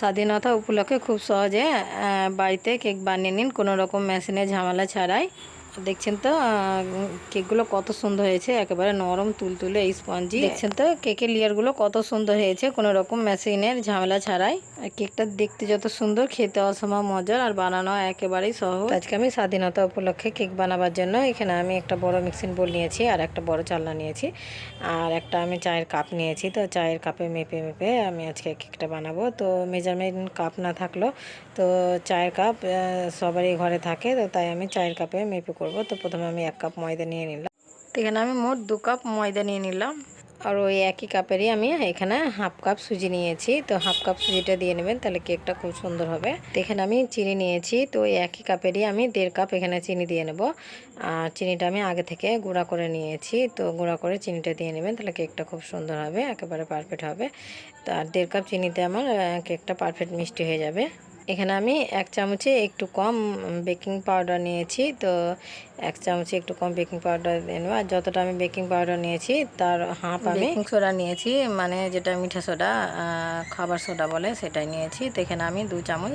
স্বাধীনতা উপলক্ষে খুব সহজে বাড়িতে কেক বানিয়ে নিন। কোনো রকম মেশিনে ঝামেলা ছাড়াই। দেখছেন তো কেকগুলো কত সুন্দর হয়েছে একেবারে নরম তুলতুলে এই স্পঞ্জি। দেখছেন তো কেকের লেয়ারগুলো কত সুন্দর হয়েছে কোনো রকম মেশিনের ঝামেলা ছাড়াই। আর কেকটা দেখতে যত সুন্দর খেতে অসম্ভব মজার আর বানানো একেবারেই সহজ। আজকে আমি স্বাধীনতা উপলক্ষে কেক বানাবার জন্য এখানে আমি একটা বড় মিক্সিং বোল নিয়েছি আর একটা বড় চালনা নিয়েছি আর একটা আমি চায়ের কাপ নিয়েছি। তো চায়ের কাপে মেপে মেপে আমি আজকে কেকটা বানাবো। তো মেজারমেন্ট কাপ না থাকল তো চায়ের কাপ সবারই ঘরে থাকে তো তাই আমি চায়ের কাপে মেপে করব। তো প্রথমে আমি এক কাপ ময়দা নিয়ে নিলাম। এখানে আমি মোট দু কাপ ময়দা নিয়ে নিলাম। আর ওই একই কাপেরই আমি এখানে হাফ কাপ সুজি নিয়েছি। তো হাফ কাপ সুজিটা দিয়ে নেবেন, তাহলে কেকটা খুব সুন্দর হবে। তো এখানে আমি চিনি নিয়েছি। তো ওই একই কাপেরই আমি দেড় কাপ এখানে চিনি দিয়ে নেব। আর চিনিটা আমি আগে থেকে গুঁড়া করে নিয়েছি। তো গুঁড়া করে চিনিটা দিয়ে নেবেন, তাহলে কেকটা খুব সুন্দর হবে, একেবারে পারফেক্ট হবে। তো আর দেড় কাপ চিনিতে আমার কেকটা পারফেক্ট মিষ্টি হয়ে যাবে। এখানে আমি এক চামচে একটু কম বেকিং পাউডার নিয়েছি। তো এক চামচে একটু কম বেকিং পাউডার দিয়ে নেব। আর যতটা আমি বেকিং পাউডার নিয়েছি তার হাফ আমি বেকিং সোডা নিয়েছি মানে যেটা মিঠা সোডা খাবার সোডা বলে সেটাই নিয়েছি। তো এখানে আমি দু চামচ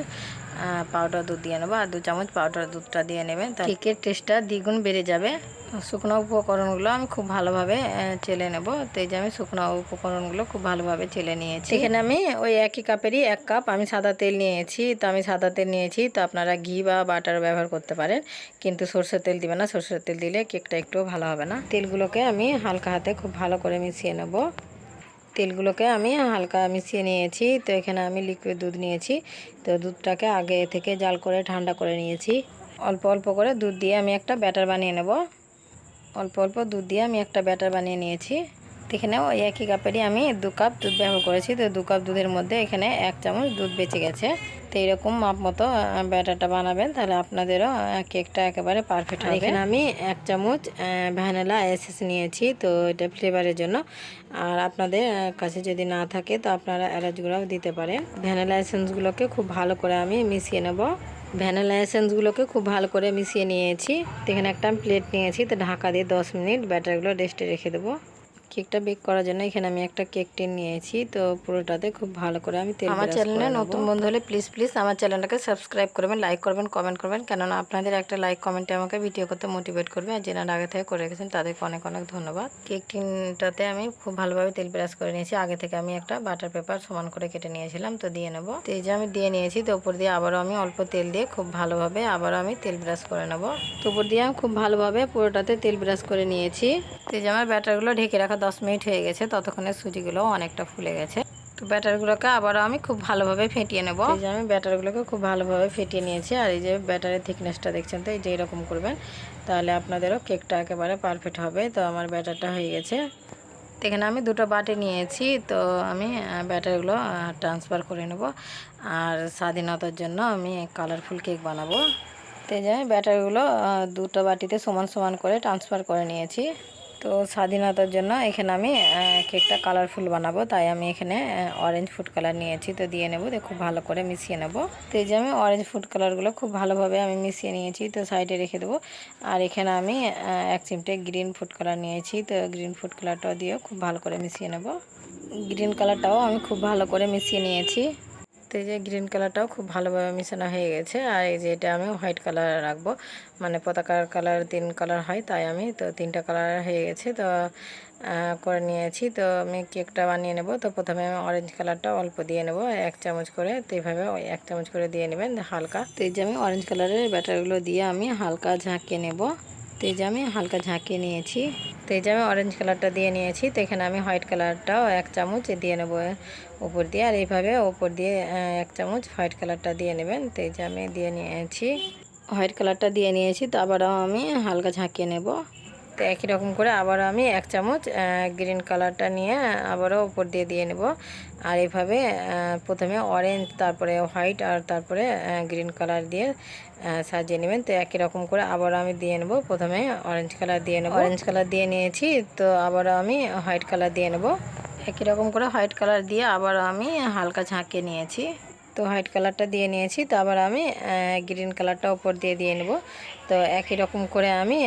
পাউডার দুধ দিয়ে নেব। আর দু চামচ পাউডার দুধটা দিয়ে নেবেন তা কেকের টেস্টটা দ্বিগুণ বেড়ে যাবে। শুকনো উপকরণগুলো আমি খুব ভালোভাবে চেলে নেব। তো এই যে আমি শুকনো উপকরণগুলো খুব ভালোভাবে চেলে নিয়েছি। এখানে আমি ওই একই কাপেরই এক কাপ আমি সাদা তেল নিয়েছি। তো আমি সাদা তেল নিয়েছি তো আপনারা ঘি বা বাটার ব্যবহার করতে পারেন। কিন্তু সরষের তেল দিবেন না সরষের তেল দিলে কেকটা একটু ভালো হবে না। তেলগুলোকে আমি হালকা হাতে খুব ভালো করে মিশিয়ে নেব। তেলগুলোকে আমি হালকা মিশিয়ে নিয়েছি। তো এখানে আমি লিকুইড দুধ নিয়েছি। তো দুধটাকে আগে থেকে জাল করে ঠান্ডা করে নিয়েছি। অল্প অল্প করে দুধ দিয়ে আমি একটা ব্যাটার বানিয়ে নেব। অল্প অল্প দুধ দিয়ে আমি একটা ব্যাটার বানিয়ে নিয়েছি। এখানে ওই একই কাপেরই আমি দু কাপ দুধ ব্যবহার করেছি। তো দু কাপ দুধের মধ্যে এখানে এক চামচ দুধ বেঁচে গেছে। তো এইরকম মাপ মতো ব্যাটারটা বানাবেন তাহলে আপনাদেরও কেকটা একেবারে পারফেক্ট হবে। এখানে আমি এক চামচ ভ্যানিলা এসেস নিয়েছি তো এটা ফ্লেভারের জন্য। আর আপনাদের কাছে যদি না থাকে তো আপনারা এলাচ গুঁড়াও দিতে পারেন। ভ্যানিলা এসেন্সগুলোকে খুব ভালো করে আমি মিশিয়ে নেব। ভ্যানিলা এসেন্সগুলোকে খুব ভালো করে মিশিয়ে নিয়েছি। তো এখানে একটা আমি প্লেট নিয়েছি তো ঢাকা দিয়ে দশ মিনিট ব্যাটারগুলো রেস্টে রেখে দেবো। কেকটা বেক করার জন্য এখানে আমি একটা কেক টিন নিয়েছি তো পুরোটাতে খুব ভালো করে আমি তেল আমার চ্যানেলে নতুন বন্ধু হলে প্লিজ প্লিজ আমার চ্যানেলটাকে সাবস্ক্রাইব করবেন লাইক করবেন কমেন্ট করবেন কেননা আপনাদের একটা লাইক কমেন্টে আমাকে ভিডিও করতে মোটিভেট করবে আর যেনারা আগে থেকে করে রেখেছেন তাদেরকে অনেক অনেক ধন্যবাদ। কেক টিনটাতে আমি খুব ভালোভাবে তেল ব্রাশ করে নিয়েছি আগে থেকে আমি একটা বাটার পেপার সমান করে কেটে নিয়েছিলাম তো দিয়ে নেব। তো এই যে আমি দিয়ে নিয়েছি তো উপর দিয়ে আবারও আমি অল্প তেল দিয়ে খুব ভালোভাবে আবারও আমি তেল ব্রাশ করে নেব। তো উপর দিয়ে আমি খুব ভালোভাবে পুরোটাতে তেল ব্রাশ করে নিয়েছি। তো এই যে আমার ব্যাটারগুলো ঢেকে রাখা দশ মিনিট হয়ে গেছে, ততক্ষণে সুজিগুলো অনেকটা ফুলে গেছে। তো ব্যাটারগুলোকে আবারও আমি খুব ভালোভাবে ফেটিয়ে নেব। এই যে আমি ব্যাটারগুলোকে খুব ভালোভাবে ফেটিয়ে নিয়েছি, আর এই যে ব্যাটারের থিকনেসটা দেখছেন তো, এই যে এরকম করবেন, তাহলে আপনাদেরও কেকটা একেবারে পারফেক্ট হবে। তো আমার ব্যাটারটা হয়ে গেছে। এখানে আমি দুটো বাটি নিয়েছি, তো আমি ব্যাটারগুলো ট্রান্সফার করে নেব। আর স্বাধীনতার জন্য আমি কালারফুল কেক বানাবো। তো এই যে আমি ব্যাটারগুলো দুটো বাটিতে সমান সমান করে ট্রান্সফার করে নিয়েছি। তো স্বাধীনতার জন্য এখানে আমি কেকটা কালারফুল বানাবো। তাই আমি এখানে অরেঞ্জ ফুড কালার নিয়েছি। তো দিয়ে নেব, দিয়ে খুব ভালো করে মিশিয়ে নেব। তো এই যে আমি অরেঞ্জ ফুড কালারগুলো খুব ভালোভাবে আমি মিশিয়ে নিয়েছি। তো সাইডে রেখে দেবো। আর এখানে আমি এক চিমটে গ্রিন ফুড কালার নিয়েছি। তো গ্রিন ফুড কালারটাও দিয়ে খুব ভালো করে মিশিয়ে নেব। গ্রিন কালারটাও আমি খুব ভালো করে মিশিয়ে নিয়েছি। তো এই যে গ্রিন কালারটাও খুব ভালোভাবে মিশানো হয়ে গেছে। আর এই যে এটা আমি হোয়াইট কালার রাখব। মানে পতাকার কালার তিন কালার হয় তাই আমি তো তিনটা কালার হয়ে গেছে। তো করে নিয়েছি। তো আমি কেকটা বানিয়ে নেব। তো প্রথমে আমি অরেঞ্জ কালারটা অল্প দিয়ে নেব। এক চামচ করে তো এইভাবে এক চামচ করে দিয়ে নেবেন হালকা। তো এই যে আমি অরেঞ্জ কালারের ব্যাটারগুলো দিয়ে আমি হালকা ঝাঁকিয়ে নেব। তো এই যে আমি হালকা ঝাঁকিয়ে নিয়েছি। তো এই যে আমি অরেঞ্জ কালারটা দিয়ে নিয়েছি, তো এখানে আমি হোয়াইট কালারটাও এক চামচ দিয়ে নেব উপর দিয়ে। আর এইভাবে ওপর দিয়ে এক চামচ হোয়াইট কালারটা দিয়ে নেবেন। তো এই যে আমি দিয়ে নিয়েছি হোয়াইট কালারটা দিয়ে নিয়েছি, তো আবারও আমি হালকা ঝাঁকিয়ে নেব। তো একই রকম করে আবারও আমি এক চামচ গ্রিন কালারটা নিয়ে আবারও উপর দিয়ে দিয়ে নেব। আর এভাবে প্রথমে অরেঞ্জ তারপরে হোয়াইট আর তারপরে গ্রিন কালার দিয়ে সাজিয়ে নেবেন। তো একই রকম করে আবার আমি দিয়ে নেব। প্রথমে অরেঞ্জ কালার দিয়ে নেব। অরেঞ্জ কালার দিয়ে নিয়েছি, তো আবারও আমি হোয়াইট কালার দিয়ে নেব। একই রকম করে হোয়াইট কালার দিয়ে আবার আমি হালকা ঝাঁকিয়ে নিয়েছি। তো হোয়াইট কালারটা দিয়ে নিয়েছি। তো আবার আমি গ্রিন কালারটা ওপর দিয়ে দিয়ে নেব। তো একই রকম করে আমি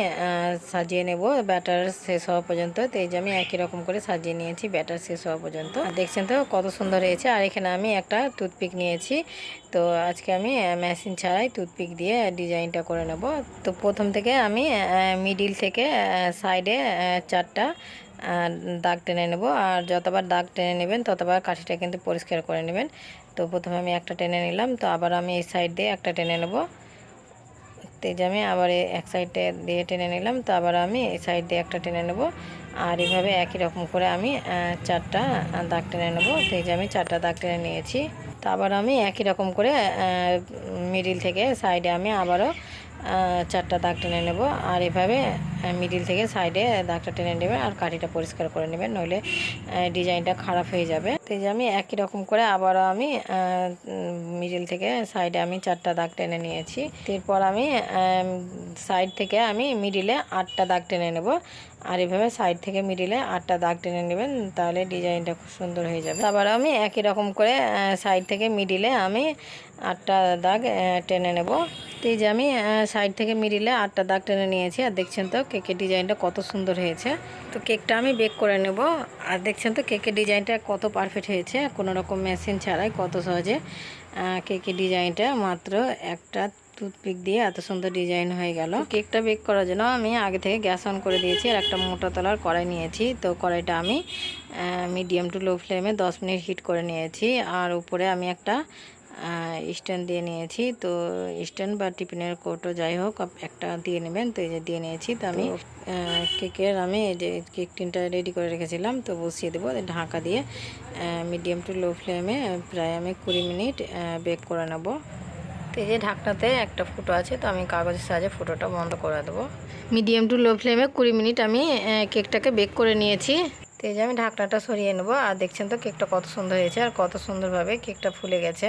সাজিয়ে নেব। ব্যাটার শেষ হওয়া পর্যন্ত। তো এই যে আমি একই রকম করে সাজিয়ে নিয়েছি ব্যাটার শেষ হওয়া পর্যন্ত। দেখছেন তো কত সুন্দর হয়েছে। আর এখানে আমি একটা টুথপিক নিয়েছি। তো আজকে আমি মেশিন ছাড়াই টুথপিক দিয়ে ডিজাইনটা করে নেব। তো প্রথম থেকে আমি মিডিল থেকে সাইডে চারটা দাগ টেনে নেব। আর যতবার দাগ টেনে নেবেন, ততবার কাঠিটা কিন্তু পরিষ্কার করে নেবেন। তো প্রথমে আমি একটা টেনে নিলাম, তো আবার আমি এই সাইড দিয়ে একটা টেনে নেব। তো এই যে আমি আবার এক সাইডে দিয়ে টেনে নিলাম, তো আবার আমি এই সাইড দিয়ে একটা টেনে নেব। আর এইভাবে একই রকম করে আমি চারটা দাগ টেনে নেব। তো এই যে আমি চারটা দাগ টেনে নিয়েছি। তো আবার আমি একই রকম করে মিডিল থেকে সাইডে আমি আবারও চারটা দাগ টেনে নেব। আর এভাবে মিডিল থেকে সাইডে দাগটা টেনে নেবেন আর কাঠিটা পরিষ্কার করে নেবেন, নইলে ডিজাইনটা খারাপ হয়ে যাবে। তো যে আমি একই রকম করে আবারও আমি মিডিল থেকে সাইডে আমি চারটা দাগ টেনে নিয়েছি। এরপর আমি সাইড থেকে আমি মিডিলে আটটা দাগ টেনে নেব। আর এভাবে সাইড থেকে মিডিলে আটটা দাগ টেনে নেবেন, তাহলে ডিজাইনটা খুব সুন্দর হয়ে যাবে। আবার আমি একই রকম করে সাইড থেকে মিডিলে আমি আটটা দাগ টেনে নেব। তো এই যে আমি সাইড থেকে মিডিলে আটটা দাগ টেনে নিয়েছি, আর দেখছেন তো কেকের ডিজাইনটা কত সুন্দর হয়েছে। তো কেকটা আমি বেক করে নেব। আর দেখছেন তো, কেকের ডিজাইনটা কত পারফেক্ট হয়েছে। কোনো রকম মেশিন ছাড়াই কত সহজে কেকের ডিজাইনটা মাত্র একটা টুথপিক দিয়ে এত সুন্দর ডিজাইন হয়ে গেল। কেকটা বেক করার জন্য আমি আগে থেকে গ্যাস অন করে দিয়েছি আর একটা মোটা তলার কড়াই নিয়েছি। তো কড়াইটা আমি মিডিয়াম টু লো ফ্লেমে দশ মিনিট হিট করে নিয়েছি। আর উপরে আমি একটা স্ট্যান্ড দিয়ে নিয়েছি। তো স্ট্যান্ড বা টিফিনের কৌটো যাই হোক একটা দিয়ে নেবেন। তো এই যে দিয়ে নিয়েছি তো আমি কেকের আমি এই যে কেক টিনটা রেডি করে রেখেছিলাম তো বসিয়ে দেবো। ঢাকা দিয়ে মিডিয়াম টু লো ফ্লেমে প্রায় আমি কুড়ি মিনিট বেক করে নেব। তো এই যে ঢাকনাতে একটা ফুটো আছে তো আমি কাগজের সাহায্যে ফুটোটা বন্ধ করে দেবো। মিডিয়াম টু লো ফ্লেমে কুড়ি মিনিট আমি কেকটাকে বেক করে নিয়েছি। তো এই যে আমি ঢাকনাটা সরিয়ে নেব আর দেখছেন তো কেকটা কত সুন্দর হয়েছে আর কত সুন্দরভাবে কেকটা ফুলে গেছে।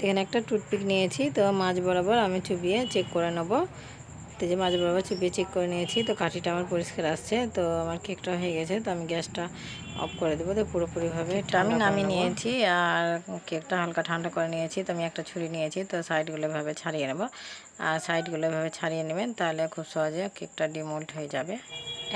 তো এখানে একটা টুথপিক নিয়েছি তো মাছ বরাবর আমি চুবিয়ে চেক করে নেব। তো যে মাছ বরাবর চুবিয়ে চেক করে নিয়েছি তো কাঠিটা আমার পরিষ্কার আসছে তো আমার কেকটা হয়ে গেছে তো আমি গ্যাসটা অফ করে দেবো তো পুরোপুরিভাবে আমি নামিয়ে নিয়েছি আর কেকটা হালকা ঠান্ডা করে নিয়েছি তো আমি একটা ছুরি নিয়েছি তো সাইডগুলো এভাবে ছাড়িয়ে নেব। আর সাইডগুলো এভাবে ছাড়িয়ে নেবেন তাহলে খুব সহজে কেকটা ডিমোল্ড হয়ে যাবে।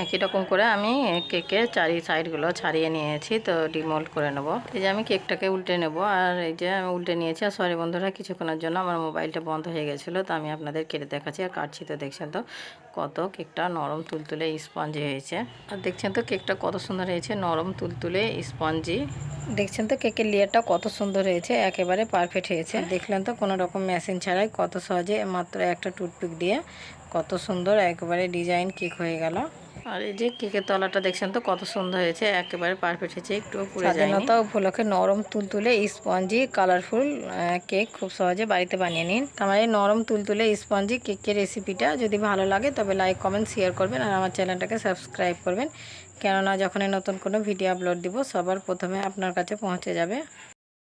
একই রকম করে আমি কেকের চারি সাইডগুলো ছাড়িয়ে নিয়েছি, তো ডিমোল্ড করে নেব। এই যে আমি কেকটাকে উল্টে নেব, আর এই যে আমি উল্টে নিয়েছি, আর সরি বন্ধুরা, কিছুক্ষণের জন্য আমার মোবাইলটা বন্ধ হয়ে গেছিল, তো আমি আপনাদের কেটে দেখাচ্ছি, আর কাটছি তো দেখছেন তো কত কেকটা নরম তুলতুলে স্পঞ্জি হয়েছে। আর দেখছেন তো কেকটা কত সুন্দর হয়েছে, নরম তুলতুলে স্পঞ্জি। দেখছেন তো কেকের লেয়ারটা কত সুন্দর হয়েছে, একেবারে পারফেক্ট হয়েছে। দেখলেন তো কোনো রকম মেশিন ছাড়াই কত সহজে মাত্র একটা টুথপিক দিয়ে কত সুন্দর একেবারে ডিজাইন কেক হয়ে গেল। আর এই যে কেকের তলাটা দেখছেন তো, কত সুন্দর হয়েছে, একেবারে পারফেক্ট হয়েছে একটু স্বাধীনতা উপলক্ষে নরম তুলতুলে স্পঞ্জি কালারফুল কেক খুব সহজে বাড়িতে বানিয়ে নিন। আমার এই নরম তুলতুলে স্পঞ্জি কেকের রেসিপিটা যদি ভালো লাগে, তবে লাইক কমেন্ট শেয়ার করবেন আর আমার চ্যানেলটাকে সাবস্ক্রাইব করবেন। কেননা যখনই নতুন কোনো ভিডিও আপলোড দিব, সবার প্রথমে আপনার কাছে পৌঁছে যাবে।